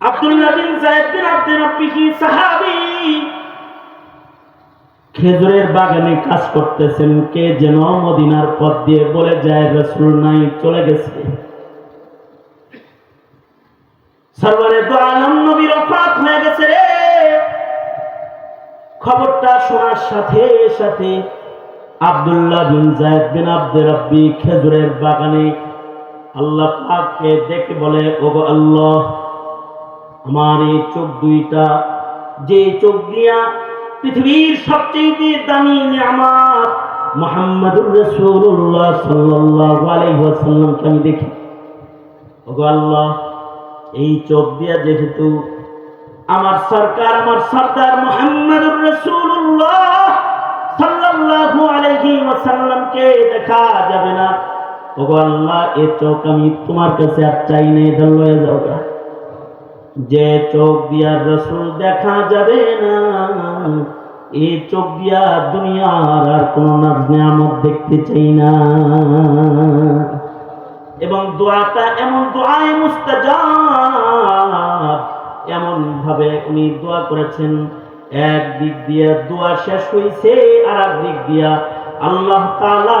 আব্দুল্লাহ বিন বিন আব্দুর রাব্বিহি সাহাবী। খেজুরের বাগানে কাজ করতেছেন, কে যেন মদিনার পথ দিয়ে বলে যায়, রসুল নাই, চলে গেছে। সরওয়ারে দো আলম নবীর ওফাত হয়ে গেছে রে। খবরটা শোনার সাথে সাথে আব্দুল্লাহ বিন জায়েদ বিন আব্দুর রাব্বি খেজুরের বাগানে আল্লাহ পাককে দেখে বলে, ওগো আল্লাহ আমার এই চোখ দুইটা, যে চোখ দিয়া পৃথিবীর সবচেয়ে দামি নিয়ামত মোহাম্মদুর রসুল্লাহ সাল্লাল্লাহু আলাইহি ওয়াসাল্লামকে আমি দেখি ওগো আল্লাহ, এই চোখ দিয়া যেহেতু আমার সরকার, আমার সর্দার মোহাম্মদুর রসুল্লাহ সাল্লাল্লাহু আলাইহি ওয়াসাল্লামকে দেখা যাবে না ওগো আল্লাহ, এ চোখ আমি তোমার কাছে আর চাই নাই এটা লয়ে যাও গা। যে চোখ দিয়া রসুল দেখা যাবে না, এই চোখ দিয়া দুনিয়ার আর কোন নাজ নিয়ামত দেখতে চাই না। এবং দোয়াটা এমন দোয়ায় মুস্তাজাব এমন ভাবে উনি দোয়া করেছেন। এক দিক দিয়ে দোয়া শেষ হয়েছে আর এক দিক দিয়া আল্লাহ তাআলা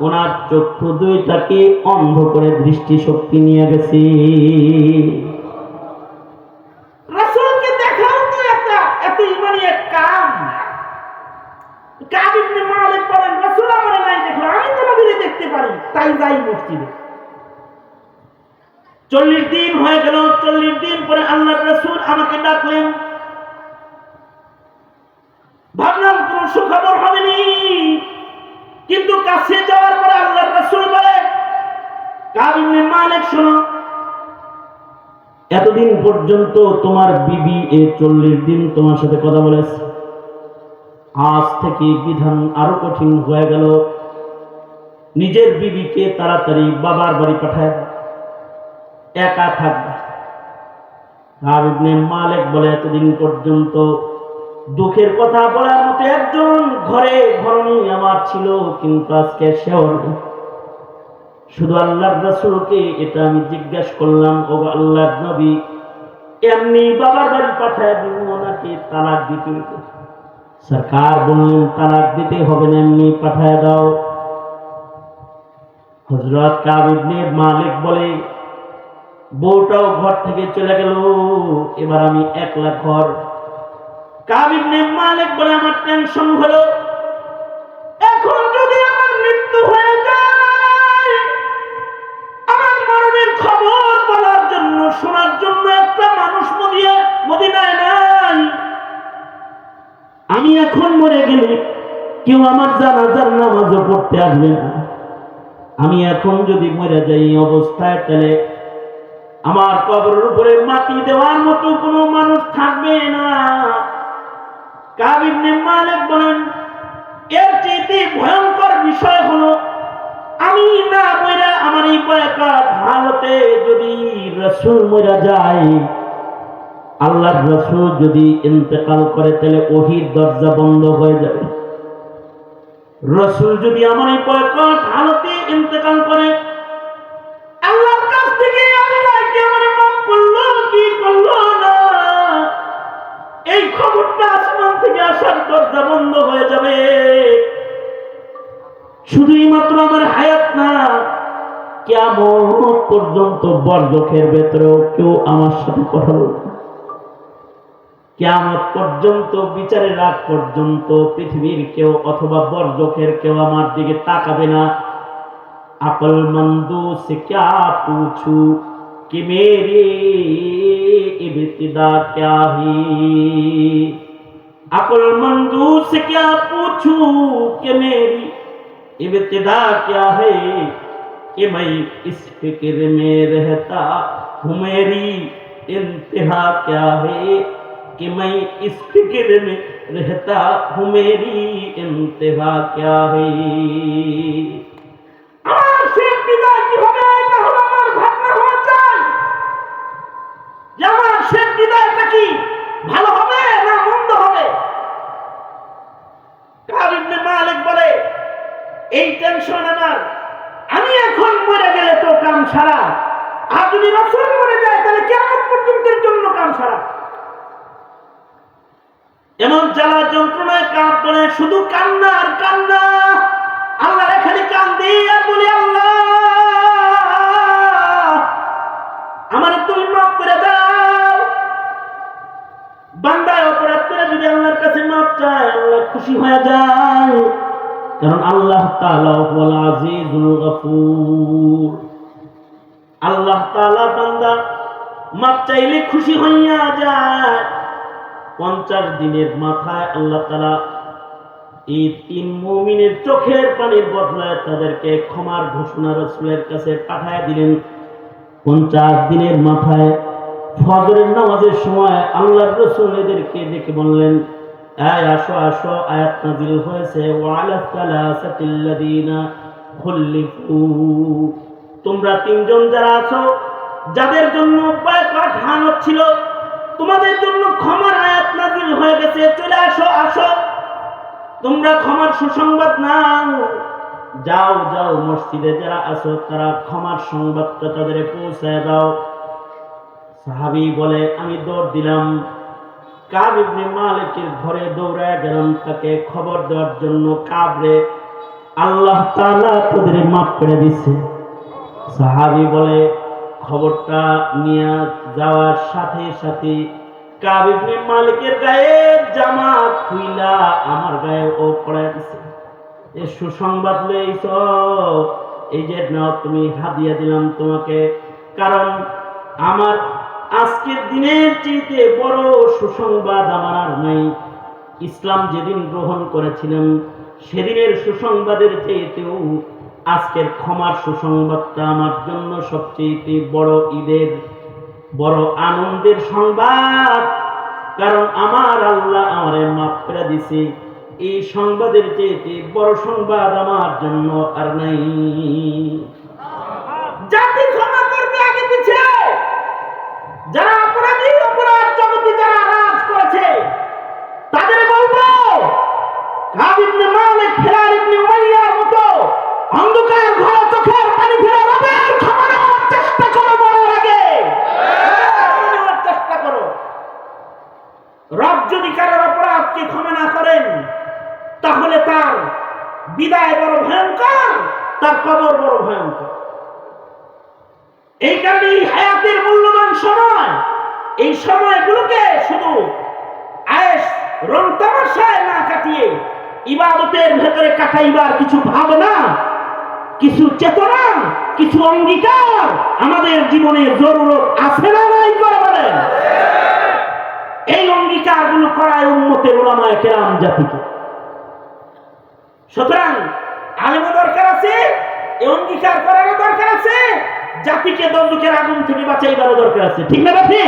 ওনার চক্ষু দুইটাকে অন্ধ করে দৃষ্টি শক্তি নিয়ে গেছে রাসূলকে দেখাও তো একটা এত ইমানি এক কাম দেখতে পারি তাই যাই চল্লিশ দিন হয়ে চল্লিশ দিন পরে ভাবলাম কোন সুখবর হবেনি কিন্তু কাছে যাওয়ার পরে আল্লাহ রসুল বলে কাবিনে মালিক শোনো, এতদিন পর্যন্ত তোমার বিবি এ চল্লিশ দিন তোমার সাথে কথা বলেছে। আজ থেকে বিধান আরও কঠিন হয়ে গেল নিজের বিবিকে তাড়াতাড়ি বাবার বাড়ি পাঠায়। একা থাকবে আর ইবনে মালিক বলে, এতদিন পর্যন্ত দুঃখের কথা বলার মতো একজন ঘরে ঘরণী আমার ছিল, কিন্তু আজকে সেও শুধু আল্লাহর রাসূলকে এটা আমি জিজ্ঞেস করলাম ও আল্লাহর নবী, এমনি বাবার বাড়ি পাঠায় দিব ওনাকে তালাক দিতে। সরকার বললেন, তালাক দিতে হবে না, এমনি পাঠায় দাও। হজরত কাবিবনে মালিক বলে, বউটাও ঘর থেকে চলে গেল, এবার আমি একলা ঘর। কাবিবনে মালিক বলে, আমার টেনশন হলো। কেউ আমার জানাজার নামাজও পড়তে আসবে না। আমি এখন যদি মরে যাই এই অবস্থায়, তাহলে আমার কবরের উপরে মাটি দেওয়ার মতো কোনো মানুষ থাকবে না। কাবিবনে মালিক বলেন, এর ভয়ঙ্কর বিষয় হলো, আমি না মরা আমার এই বয়কার হালতে যদি রসুল মরা যায়, আল্লাহর রসুল যদি ইন্তেকাল করে, তাহলে ওহির দরজা বন্ধ হয়ে যাবে। রসুল যদি আমার এই বয়কট হালতে ইন্তেকাল করে, আল্লাহর কাছ থেকে আল্লাহ মাফ করল, কি করল না? এই খবরটা আসমান থেকে আসার দরজা বন্ধ হয়ে যাবে। শুধুই মাত্র আমার হায়াত না কেমন পর্যন্ত বরজখের ভেতরেও কেউ আমার সাথে কথা বলবে না। কেয়ামত পর্যন্ত বিচারের রাত পর্যন্ত পৃথিবীর কেউ অথবা বরজখের কেউ আমার দিকে তাকাবে না अक्लमंदों से क्या पूछूं कि मेरी इब्तिदा क्या है अक्लमंदों से क्या पूछूं कि मेरी इब्तिदा क्या है कि मैं इस फिक्र में रहता हूँ मेरी इंतहा क्या है कि मैं इस फिक्र में रहता हूँ मेरी इंतहा क्या है আমার শেষ বিদায় কি হবে এটা হলো আমার ভাবনা হওয়া চাই যে আমার শেষ বিদায়টা কি ভালো হবে না মন্দ হবে কাব ইবনে মালিক বলে এই টেনশন আমার আমি এখন মরে গেলে তো কাম সারা আর যদি রসুল মরে যায় তাহলে কেমন পর্যন্ত এমন জ্বালা যন্ত্রণায় বলে শুধু কান্না আর কান্না। আল্লাহ খালি কান্দি আর বলি, আল্লাহ, আমার তুমি মাফ করে দাও। বান্দায় অপরাধ করে যদি আল্লাহর কাছে মাফ চায়, আল্লাহ খুশি হয়ে যায়। কারণ আল্লাহ আল্লাহ বান্দা মাপ চাইলে খুশি হইয়া যায়। পঞ্চাশ দিনের মাথায় আল্লাহ তাআলা এই তিন চোখের পানির বদলায় তাদেরকে ক্ষমার ঘোষণা রসুলের কাছে পাঠায় দিলেন। পঞ্চাশ দিনের মাথায় ফজরের নামাজের সময় আল্লাহর রসুল এদেরকে ডেকে বললেন আয় আসো আসো, আয়াত নাজিল হয়েছে তোমরা তিনজন যারা আছো, যাদের জন্য উপায় পাঠানো ছিল তোমাদের জন্য ক্ষমার আয়াত নাজিল হয়ে গেছে। চলে আসো আসো। তোমরা ক্ষমার সুসংবাদ নাও। যাও যাও মসজিদে যারা আছো, তারা ক্ষমার সংবাদটা তাদের পৌঁছায় দাও। সাহাবি বলে, আমি দৌড় দিলাম। কাব ইবনে মালিকের ঘরে দৌড়ায় গেলাম তাকে খবর দেওয়ার জন্য কাবরে। আল্লাহ তাআলা তাদের মাফ করে দিচ্ছে সাহাবি বলে খবরটা নিয়ে যাওয়ার সাথে সাথে কাব ইবনে মালিকের গায়ে জামা খুইলা আমার গায়ে ও পড়ে দিছে এ সুসংবাদ লইছ। এই যে নাও তুমি হাদিয়া দিলাম তোমাকে। কারণ আমার আজকের দিনের চাইতে বড় সুসংবাদ আমার আর নাই। ইসলাম যেদিন গ্রহণ করেছিলাম, সেদিনের সুসংবাদের চাইতেও আজকের ক্ষমার সুসংবাদটা আমার জন্য সবচেয়ে বড় ঈদের, বড় আনন্দের সংবাদ। কারণ আমার আল্লাহ আমারে মাফ করে দিছে এই সংবাদের চেয়ে বড় সংবাদ আমার জন্য আর নাই জাতি ক্ষমা করবে আগে পিছে যারা অপরাধী অপরাধ জগতে যারা রাজ করেছে তাদের বলব কাব ইবনে মালিক হিলাল ইবনে উমাইয়ার মতো অন্ধকার ঘর চোখের পানি ফেলে রবের ক্ষমা নেওয়ার চেষ্টা করো মরার আগে ক্ষমা নেওয়ার চেষ্টা করো রব যদি কারোর অপরাধকে ক্ষমা না করেন তাহলে তার বিদায় বড় ভয়ঙ্কর, তার কবর বড় ভয়ঙ্কর। এই কারণে এই হায়াতের মূল্যবান সময়, এই সময়গুলোকে শুধু আয়েস, রং তামাশায় না কাটিয়ে ইবাদতের ভেতরে কাটাইবার কিছু ভাবনা, কিছু চেতনা, কিছু অঙ্গীকার আমাদের জীবনে জরুরত আছে না নাই বলেন এই অঙ্গীকারগুলো করায় উন্মতের ওলামায় কেরাম জাতিকে। সুতরাং আলেমও দরকার আছে এই অঙ্গীকার করারও দরকার আছে, জাতিকে দন্দুকের আগুন থেকে বাঁচাইবারও দরকার আছে। ঠিক না ঠিক?